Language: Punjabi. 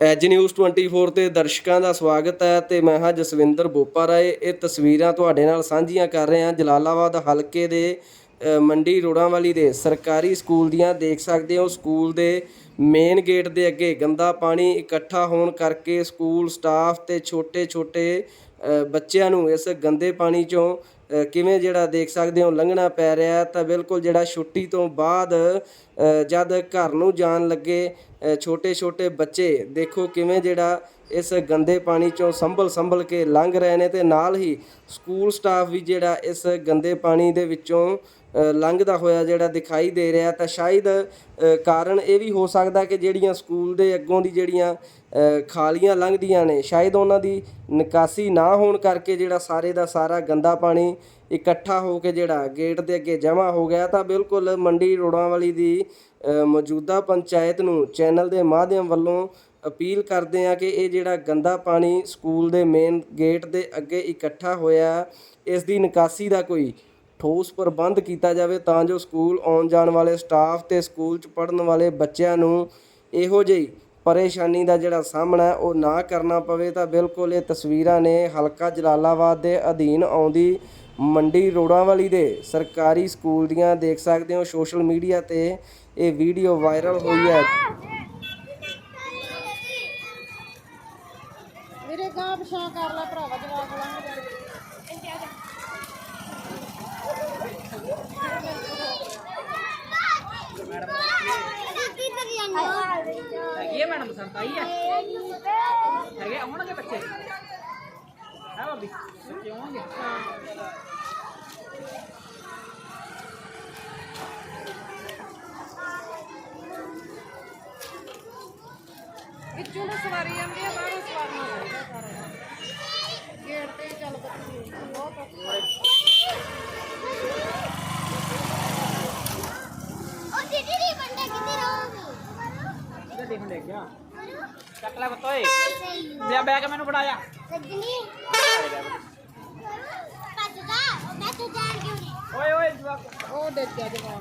ਐਜ ਨਿਊਜ਼ 24 ਤੇ ਦਰਸ਼ਕਾਂ ਦਾ ਸਵਾਗਤ ਹੈ ਤੇ ਮੈਂ ਹਾਂ ਜਸਵਿੰਦਰ ਬੋਪਾ ਰਾਏ। ਇਹ ਤਸਵੀਰਾਂ ਤੁਹਾਡੇ ਨਾਲ ਸਾਂਝੀਆਂ ਕਰ ਰਹੇ ਹਾਂ। ਜਲਾਲਾਬਾਦ ਹਲਕੇ ਦੇ ਮੰਡੀ ਰੋੜਾਂ ਵਾਲੀ ਦੇ ਸਰਕਾਰੀ ਸਕੂਲ ਦੀਆਂ ਦੇਖ ਸਕਦੇ ਹੋ। ਸਕੂਲ ਦੇ ਮੇਨ ਗੇਟ ਦੇ ਅੱਗੇ ਗੰਦਾ ਪਾਣੀ ਇਕੱਠਾ ਹੋਣ ਕਰਕੇ ਸਕੂਲ ਸਟਾਫ ਤੇ ਛੋਟੇ-ਛੋਟੇ ਬੱਚਿਆਂ ਨੂੰ ਇਸ ਗੰਦੇ ਪਾਣੀ ਚੋਂ ਕਿਵੇਂ ਜਿਹੜਾ ਦੇਖ ਸਕਦੇ ਹੋ ਲੰਘਣਾ ਪੈ ਰਿਹਾ ਤਾਂ ਬਿਲਕੁਲ ਜਿਹੜਾ ਛੁੱਟੀ ਤੋਂ ਬਾਅਦ ਜਦ ਘਰ ਨੂੰ ਜਾਣ ਲੱਗੇ ਛੋਟੇ ਛੋਟੇ ਬੱਚੇ, ਦੇਖੋ ਕਿਵੇਂ ਜਿਹੜਾ ਇਸ ਗੰਦੇ ਪਾਣੀ ਚੋਂ ਸੰਭਲ ਸੰਭਲ ਕੇ ਲੰਘ ਰਹੇ ਨੇ ਤੇ ਨਾਲ ਹੀ ਸਕੂਲ ਸਟਾਫ ਵੀ ਜਿਹੜਾ ਇਸ ਗੰਦੇ ਪਾਣੀ ਦੇ ਵਿੱਚੋਂ ਲੰਘਦਾ ਹੋਇਆ ਜਿਹੜਾ ਦਿਖਾਈ ਦੇ ਰਿਹਾ ਤਾਂ ਸ਼ਾਇਦ ਕਾਰਨ ਇਹ ਵੀ ਹੋ ਸਕਦਾ ਕਿ ਜਿਹੜੀਆਂ ਸਕੂਲ ਦੇ ਅੱਗੋਂ ਦੀ ਜਿਹੜੀਆਂ ਖਾਲੀਆਂ ਲੰਘਦੀਆਂ ਨੇ। ਸ਼ਾਇਦ ਉਹਨਾਂ ਦੀ ਨਿਕਾਸੀ ਨਾ ਹੋਣ ਕਰਕੇ ਜਿਹੜਾ ਸਾਰੇ ਦਾ ਸਾਰਾ ਗੰਦਾ ਪਾਣੀ ਇਕੱਠਾ ਹੋ ਕੇ ਜਿਹੜਾ ਗੇਟ ਦੇ ਅੱਗੇ ਜਮ੍ਹਾਂ ਹੋ ਗਿਆ, ਤਾਂ ਬਿਲਕੁਲ ਮੰਡੀ ਰੋੜਾਂ ਵਾਲੀ ਦੀ ਮੌਜੂਦਾ ਪੰਚਾਇਤ ਨੂੰ ਚੈਨਲ ਦੇ ਮਾਧਿਅਮ ਵੱਲੋਂ ਅਪੀਲ ਕਰਦੇ ਆ ਕਿ ਇਹ ਜਿਹੜਾ ਗੰਦਾ ਪਾਣੀ ਸਕੂਲ ਦੇ ਮੇਨ ਗੇਟ ਦੇ ਅੱਗੇ ਇਕੱਠਾ ਹੋਇਆ, ਇਸ ਦੀ ਨਿਕਾਸੀ ਦਾ ਕੋਈ ਠੋਸ ਪ੍ਰਬੰਧ ਕੀਤਾ ਜਾਵੇ ਤਾਂ ਜੋ ਸਕੂਲ ਆਉਣ ਜਾਣ ਵਾਲੇ ਸਟਾਫ ਤੇ ਸਕੂਲ 'ਚ ਪੜ੍ਹਨ ਵਾਲੇ ਬੱਚਿਆਂ ਨੂੰ ਇਹੋ ਜਿਹੀ ਪਰੇਸ਼ਾਨੀ ਦਾ ਜਿਹੜਾ ਸਾਹਮਣਾ ਉਹ ਨਾ ਕਰਨਾ ਪਵੇ ਤਾਂ ਬਿਲਕੁਲ ਇਹ ਤਸਵੀਰਾਂ ਨੇ ਹਲਕਾ ਜਲਾਲਾਬਾਦ ਦੇ ਅਧੀਨ ਆਉਂਦੀ ਮੰਡੀ ਰੋੜਾਂ ਵਾਲੀ ਦੇ ਸਰਕਾਰੀ ਸਕੂਲ ਦੀਆਂ ਦੇਖ ਸਕਦੇ ਹੋ, ਸੋਸ਼ਲ ਮੀਡੀਆ ਤੇ ਇਹ ਵੀਡੀਓ ਵਾਇਰਲ ਹੋਈ ਹੈ। ਮੇਰੇ ਗਾਂ ਪਛਾਂ ਕਰ ਲੈ ਭਰਾਵਾ, ਜਵਾਕ ਲੰਘ ਮੈਡਮ ਪਸੰਦ ਆਈ ਹੈ ਹੈਗੇ ਆਉਣਗੇ ਬੱਚੇ? ਹੈ ਭਾਬੀ, ਬੱਚੇ ਆਉਣਗੇ। ਵਿੱਚੋਂ ਨੂੰ ਸਵਾਰੀ ਜਾਂਦੀ ਆ, ਬਾਹਰੋਂ ਸਵਾਰਨਾ ਚਾਹੀਦਾ ਸਾਰਾ ਇਹਦਾ ਦੇਖ ਲੈ ਗਿਆ ਚੱਕ ਲੈ ਬਤੋਏ ਲਿਆ ਬੈਗ ਮੈਨੂੰ ਫੜਾ ਜਾ। ਸੱਜਣੀ। ਪੱਜ ਜਾ। ਉਹ ਮੈਂ ਤੂੰ ਜਾਣ ਕਿਉਂ ਨਹੀਂ ਓਏ ਓਏ ਜਵਾਕ। ਉਹ ਡਿੱਗ ਗਿਆ ਜਵਾਕ।